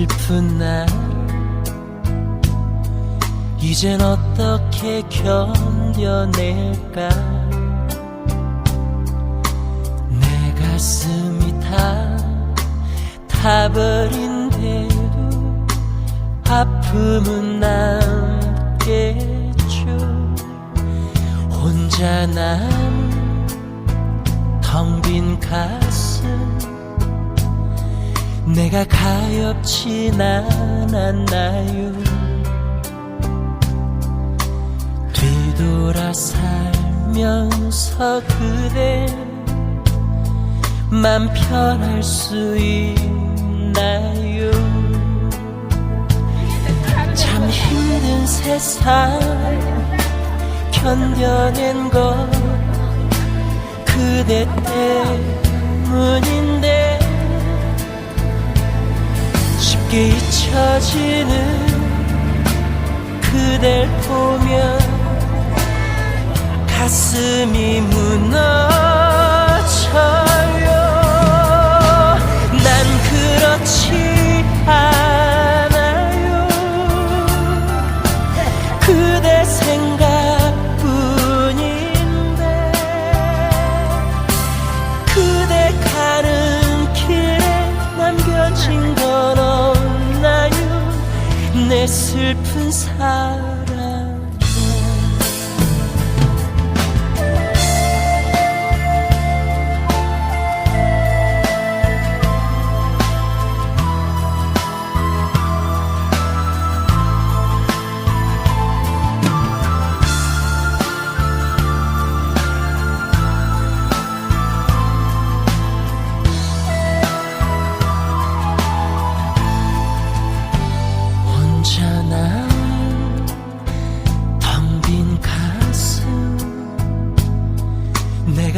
슬픈 날. 이젠 어떻게 견뎌낼까? 내 가슴이 다 타버린 대로 아픔은 남겠죠. 혼자 난 텅 빈 가 내가 가엾진 않았나요? 뒤돌아 살면서 그대 맘 편할 수 있나요? 참 힘든 세상 견뎌낸 것 그대 때문인데 쉽게 잊혀지는 그댈 보면 가슴이 무너 내 슬픈 사랑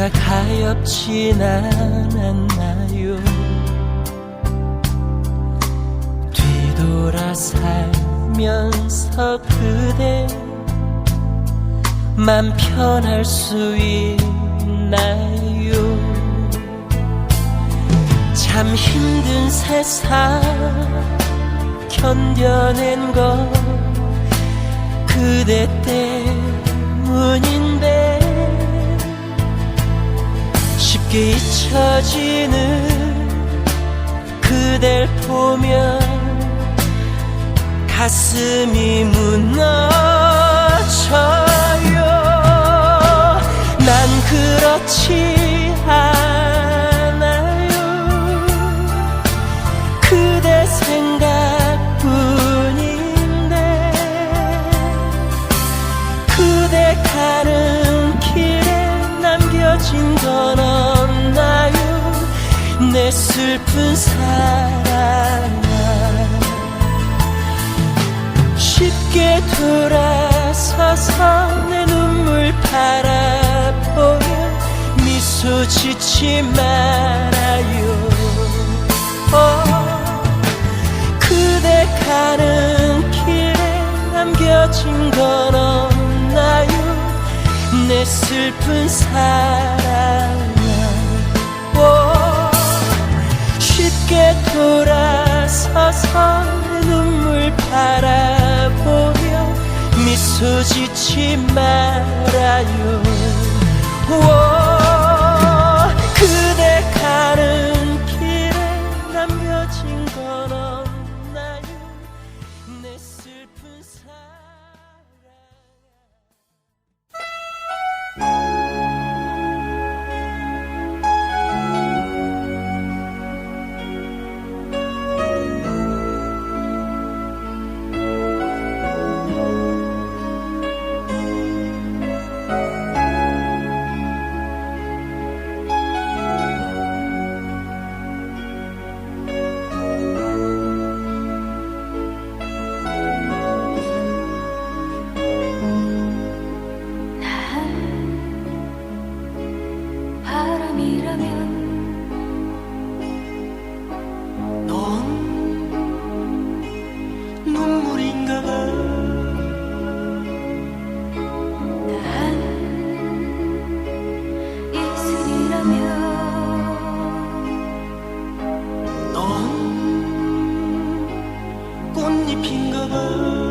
내가 가엾진 않았나요? 뒤돌아 살면서 그대 맘 편할 수 있나요? 참 힘든 세상 견뎌낸 것 그대 때문인데 쉽게 잊혀지는 그댈 보면 가슴이 무너져요. 난 그렇지 않아요. 그대 생각뿐인데 그대 가는 길에 남겨진 건 없나요 내 슬픈 사랑아. 쉽게 돌아서서 내 눈물 바라보며 미소 짓지 말아요. 어, 그대 가는 길에 남겨진 건 없나요? 내 슬픈 사랑 쉽게 돌아서서 내 눈물 바라보며 미소 짓지 말아요 never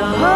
너